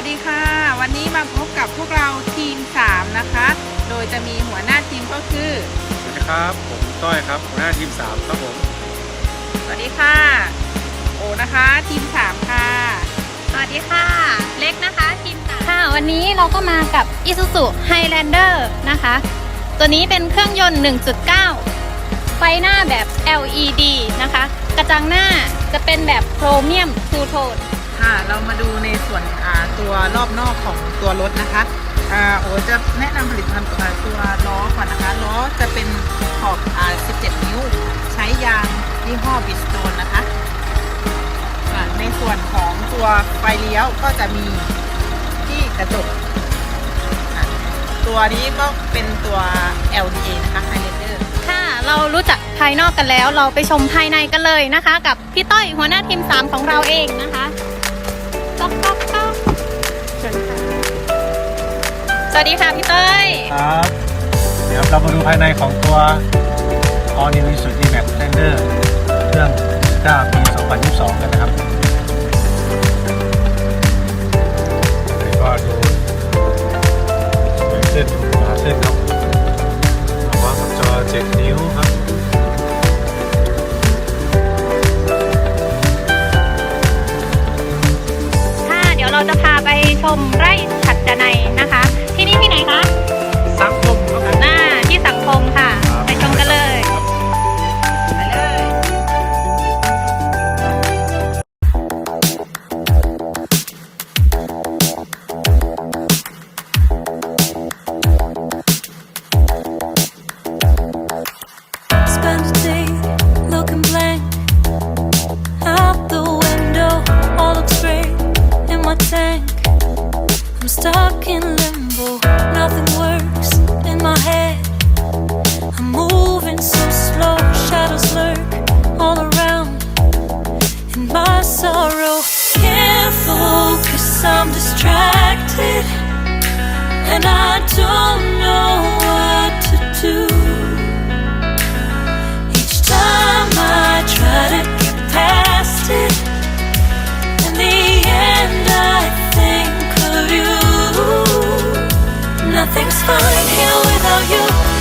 วัสดีค่ะ วันนี้มาพบกับพวกเราทีม 3 นะคะ โดยจะมีหัวหน้าทีมก็คือ สวัสดีครับ ผมต้อยครับหัวหน้าทีม 3 ครับผม สวัสดีค่ะ โอนะคะทีม 3 ค่ะ สวัสดีค่ะ เล็กนะคะทีมสามค่ะวันนี้เราก็มากับ Isuzu Highlander นะคะ ตัวนี้เป็นเครื่องยนต์ 1.9 ไฟหน้าแบบ LED นะคะ กระจังหน้าจะเป็นแบบโครเมียมทูโทน ค่ะเรามาดูในส่วนตัวรอบนอกของตัวรถนะคะอโอจะแนะนำผลิตภัณฑ์ตัวล้อก่อนนะคะล้อจะเป็นขอบอ17 นิ้ว ใช้ยางยี่ห้อบิสโตนนะคะในส่วนของตัวไฟเลี้ยวก็จะมีที่กระจกตัวนี้ก็เป็นตัว LDA นะคะ Highlander ค่ะเรารู้จักภายนอกกันแล้ว เราไปชมภายในกันเลยนะคะ กับพี่ต้อยหัวหน้าทีม 3 ของเราเองนะคะ ก๊อกก๊อกก๊อกเชิญค่ะสวัสดีค่ะพี่ต้อยครับ เดี๋ยวเรามาดูภายในของตัว All New Isuzu D-Max Xpander เครื่อง9ปี 2022 กันนะครับเดี๋ยวก็ดูเส้นหาเส้นครับวางกับจอ7นิ้วครับค่ะเดี๋ยว เราจะพาไปชมไร่ฉัดจนัยนะคะ ที่นี่ที่ไหนคะ tank. I'm stuck in limbo. Nothing works in my head. I'm moving so slow. Shadows lurk all around. In my sorrow, can't focus. I'm distracted, and I don't everything's fine here without you.